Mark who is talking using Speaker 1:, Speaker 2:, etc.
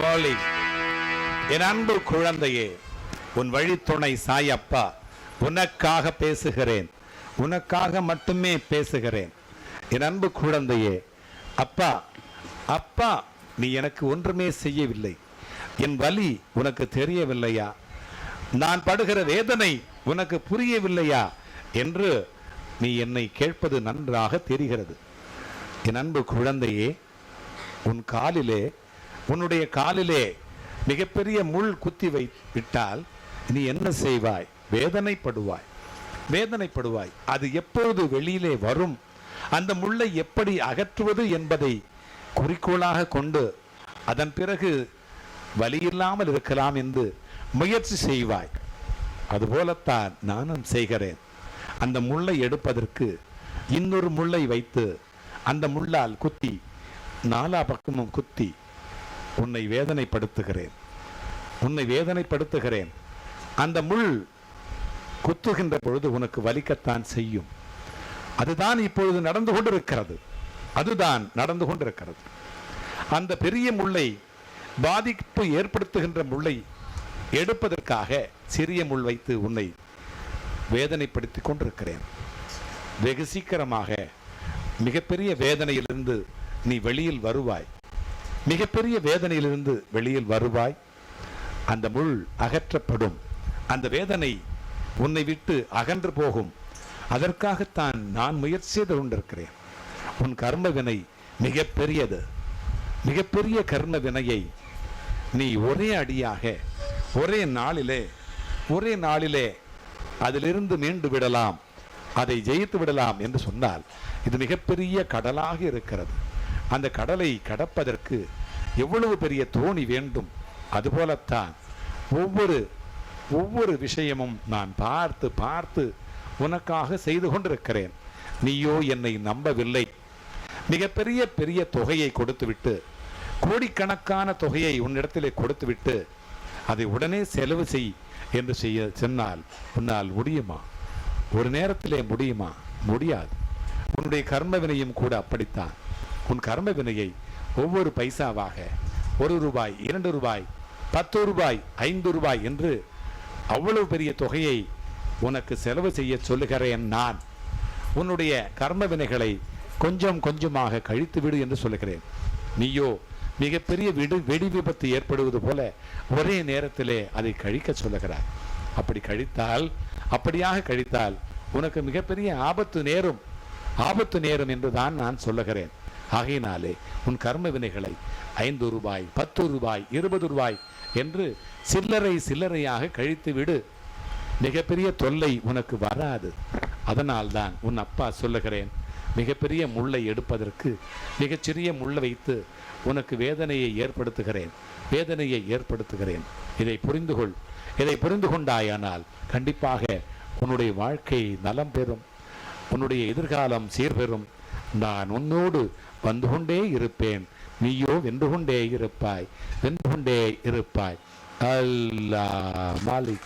Speaker 1: மொழி. என் அன்பு குழந்தையே உன் வழித்துணை சாயப்பா உனக்காக பேசுகிறேன். உனக்காக மட்டுமே பேசுகிறேன். என் அன்பு குழந்தையே அப்பா அப்பா நீ எனக்கு ஒன்றுமே செய்யவில்லை. என் வலி உனக்கு தெரியவில்லையா? நான் படுகிற வேதனை உனக்கு புரியவில்லையா? என்று நீ என்னை கேட்பது நன்றாக தெரிகிறது. என் அன்பு குழந்தையே உன் காலிலே உன்னுடைய காலிலே மிகப்பெரிய முள் குத்தி வை விட்டால் நீ என்ன செய்வாய்? வேதனைப்படுவாய். வேதனைப்படுவாய். அது எப்பொழுது வெளியிலே வரும்? அந்த முள்ளை எப்படி அகற்றுவது என்பதை குறிக்கோளாக கொண்டு அதன் பிறகு வலியில்லாமல் இருக்கலாம் என்று முயற்சி செய்வாய். அதுபோலத்தான் நானும் செய்கிறேன். அந்த முள்ளை எடுப்பதற்கு இன்னொரு முள்ளை வைத்து அந்த முள்ளால் குத்தி நாலா பக்கமும் குத்தி உன்னை வேதனைப்படுத்துகிறேன். உன்னை வேதனைப்படுத்துகிறேன். அந்த முள் குத்துகின்ற பொழுது உனக்கு வலிக்கத்தான் செய்யும். அதுதான் இப்பொழுது நடந்து கொண்டிருக்கிறது. அதுதான் நடந்து கொண்டிருக்கிறது. அந்த பெரிய முள்ளை பாதிப்பு ஏற்படுத்துகின்ற முள்ளை எடுப்பதற்காக சிறிய முள் வைத்து உன்னை வேதனைப்படுத்தி கொண்டிருக்கிறேன். வெகு சீக்கிரமாக மிகப்பெரிய வேதனையிலிருந்து நீ வெளியில் வருவாய். மிகப்பெரிய வேதனையிலிருந்து வெளியில் வருவாய். அந்த முள் அகற்றப்படும். அந்த வேதனை உன்னை விட்டு அகன்று போகும். அதற்காகத்தான் நான் முயற்சி செய்து கொண்டிருக்கிறேன். உன் கர்ம வினை மிகப்பெரியது. மிகப்பெரிய கர்ம வினையை நீ ஒரே அடியாக ஒரே நாளிலே ஒரே நாளிலே அதிலிருந்து மீண்டு விடலாம். அதை ஜெயித்து விடலாம் என்று சொன்னால் இது மிகப்பெரிய கடலாக இருக்கிறது. அந்த கடலை கடப்பதற்கு எவ்வளவு பெரிய தோணி வேண்டும்? அதுபோலத்தான் ஒவ்வொரு ஒவ்வொரு விஷயமும் நான் பார்த்து பார்த்து உனக்காக செய்து கொண்டிருக்கிறேன். நீயோ என்னை நம்பவில்லை. மிகப்பெரிய பெரிய தொகையை கொடுத்துவிட்டு கோடிக்கணக்கான தொகையை உன்னிடத்திலே கொடுத்துவிட்டு அதை உடனே செலவு செய் என்று செய்ய சொன்னால் உன்னால் முடியுமா? ஒரு நேரத்திலே முடியுமா? முடியாது. உன்னுடைய கர்மவினையும் கூட அப்படித்தான். உன் கர்ம வினையை ஒவ்வொரு பைசாவாக ஒரு ரூபாய் இரண்டு ரூபாய் பத்து ரூபாய் ஐந்து ரூபாய் என்று அவ்வளவு பெரிய தொகையை உனக்கு செலவு செய்ய சொல்லுகிறேன் நான். உன்னுடைய கர்ம வினைகளை கொஞ்சம் கொஞ்சமாக கழித்து விடு என்று சொல்லுகிறேன். நீயோ மிகப்பெரிய விடு வெடி விபத்து ஏற்படுவது போல ஒரே நேரத்திலே அதை கழிக்க சொல்லுகிறார் அப்படி கழித்தால் அப்படியாக கழித்தால் உனக்கு மிகப்பெரிய ஆபத்து நேரும் ஆபத்து நேரும் என்றுதான் நான் சொல்லுகிறேன். ஆகையினாலே உன் கர்ம வினைகளை ஐந்து ரூபாய் பத்து ரூபாய் இருபது ரூபாய் என்று சில்லறை சில்லறையாக கழித்து விடு மிகப்பெரிய தொல்லை உனக்கு வராது. அதனால்தான் உன் அப்பா சொல்லுகிறேன் மிகப்பெரிய முள்ளை எடுப்பதற்கு மிகச்சிறிய முள்ளை வைத்து உனக்கு வேதனையை ஏற்படுத்துகிறேன் வேதனையை ஏற்படுத்துகிறேன். இதை புரிந்து கொள் இதை புரிந்து கொண்டாயானால் கண்டிப்பாக உன்னுடைய வாழ்க்கை நலம் பெறும். உன்னுடைய எதிர்காலம் சீர்பெறும். நான் உன்னோடு வந்து கொண்டே இருப்பேன். நீயோ வென்று கொண்டே இருப்பாய். வென்று கொண்டே இருப்பாய். அல்லா மாலிக்.